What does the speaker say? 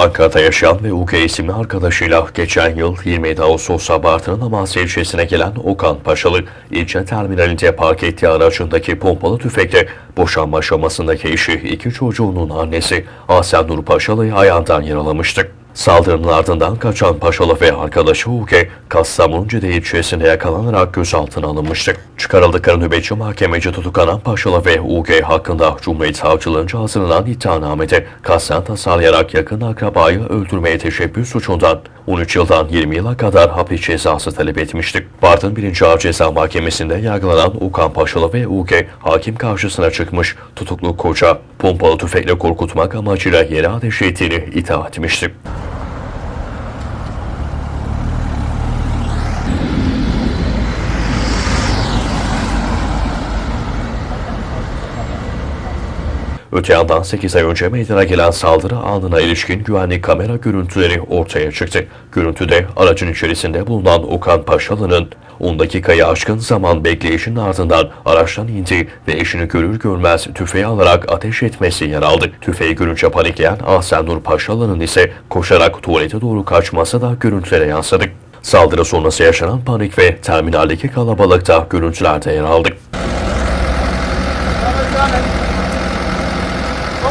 Ankara'da yaşayan ve UK isimli arkadaşıyla geçen yıl 27 Ağustos'ta Bartın'ın Amasya ilçesine gelen Okan Paşalı, ilçe terminalinde park ettiği aracındaki pompalı tüfekle boşanma aşamasındaki eşi iki çocuğunun annesi Asya Nur Paşalı'yı ayağından yaralamıştı. Saldırının ardından kaçan Paşalı ve arkadaşı Uke, Kastamonu'da ilçesinde yakalanarak gözaltına alınmıştı. Çıkarıldıkları nöbetçi mahkemeci tutuklanan Paşalı ve Uke hakkında Cumhuriyet Savcılığınca hazırlanan iddianamede kasten tasarlayarak yakın akrabayı öldürmeye teşebbüs suçundan 13 yıldan 20 yıla kadar hapis cezası talep etmiştik. Bartın 1. Ağır Ceza Mahkemesi'nde yargılanan Ukan Paşalı ve Uke hakim karşısına çıkmış tutuklu koca pompalı tüfekle korkutmak amacıyla yere ateş ettiğini iddia etmişti. Öte yandan 8 ay önce meydana gelen saldırı anına ilişkin güvenlik kamera görüntüleri ortaya çıktı. Görüntüde aracın içerisinde bulunan Okan Paşalı'nın 10 dakikayı aşkın zaman bekleyişin ardından araçtan indi ve eşini görür görmez tüfeği alarak ateş etmesi yer aldı. Tüfeği görünce panikleyen Ahsen Nur Paşalı'nın ise koşarak tuvalete doğru kaçması da görüntülere yansıdı. Saldırı sonrası yaşanan panik ve terminaldeki kalabalıkta görüntülerde yer aldı.